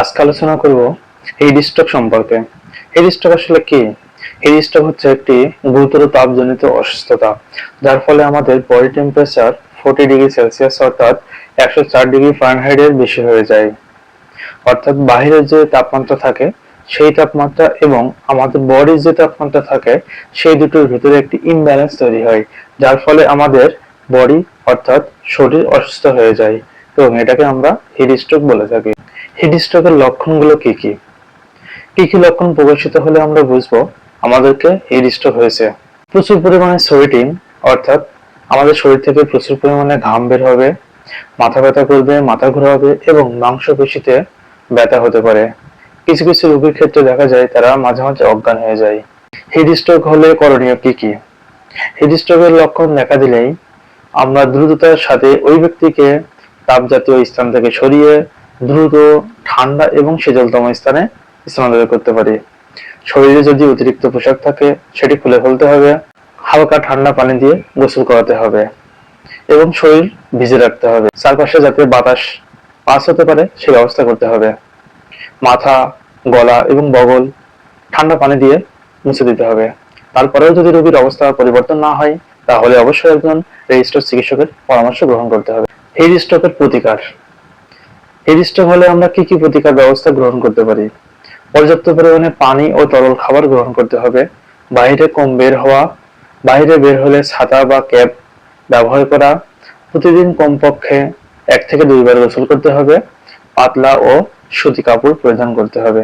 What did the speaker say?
আজকে আলোচনা করব হিট স্ট্রোক সম্পর্কে। হিট স্ট্রোক আসলে কি? হিট স্ট্রোক হচ্ছে একটি গুরুতর তাপজনিত অসুস্থতা, যার ফলে আমাদের body temperature forty degree celsius অর্থাৎ একশো চার ডিগ্রি ফারেনহাইটের বেশি হয়ে যায়। অর্থাৎ বাহিরের যে তাপমাত্রা থাকে, সেই তাপমাত্রা এবং আমাদের বডির যে তাপমাত্রা থাকে, সেই দুটোর ভিতরে একটি ইমব্যালেন্স তৈরি হয়, যার ফলে আমাদের বডি অর্থাৎ শরীর অসুস্থ হয়ে যায় এবং এটাকে আমরা হিট স্ট্রোক বলে থাকি। হিট স্ট্রোকের লক্ষণগুলো কি কি? কি কি লক্ষণ প্রকাশিত হলে আমরা বুঝব আমাদেরকে হিট স্ট্রোক হয়েছে। প্রচুর পরিমাণে সোয়েটিং অর্থাৎ আমাদের শরীর থেকে প্রচুর পরিমাণে ঘাম বের হবে, মাথা ব্যথা করবে, মাথা ঘোরাবে এবং মাংসপেশিতে ব্যথা হতে পারে। কিছু কিছু রোগীর ক্ষেত্রে দেখা যায় তারা মাঝে মাঝে অজ্ঞান হয়ে যায়। হিট স্ট্রোক হলে করণীয় কি কি? হিট স্ট্রোকের লক্ষণ দেখা দিলেই আমরা দ্রুততার সাথে ওই ব্যক্তিকে তাপ জাতীয় স্থান থেকে সরিয়ে দ্রুত, ঠান্ডা এবং শীতলতম স্থানে স্থানান্তর করতে পারি। শরীরে যদি অতিরিক্ত পোশাক থাকে, সেটি খুলে ফেলতে হবে। হালকা ঠান্ডা পানি দিয়ে গোসল করাতে হবে এবং শরীর ভিজে রাখতে হবে। চারপাশে যাতে বাতাস পাস হতে পারে, সে ব্যবস্থা করতে হবে। মাথা, গলা এবং বগল ঠান্ডা পানি দিয়ে মুছে দিতে হবে। তারপরেও যদি রোগীর অবস্থা পরিবর্তন না হয়, তাহলে অবশ্যই একজন রেজিস্টার চিকিৎসকের পরামর্শ গ্রহণ করতে হবে। হিট স্ট্রোকের প্রতিকার। হিট হলে আমরা কি কি প্রতিকার ব্যবস্থা গ্রহণ করতে পারি? পর্যাপ্ত পরিমাণে পানি ও তরল খাবার গ্রহণ করতে হবে। বাইরে কম বের হওয়া বাইরে বের হলে ছাতা বা ক্যাপ ব্যবহার করা, প্রতিদিন কমপক্ষে এক থেকে দুইবার গোসল করতে হবে, পাতলা ও সুতি কাপড় পরিধান করতে হবে।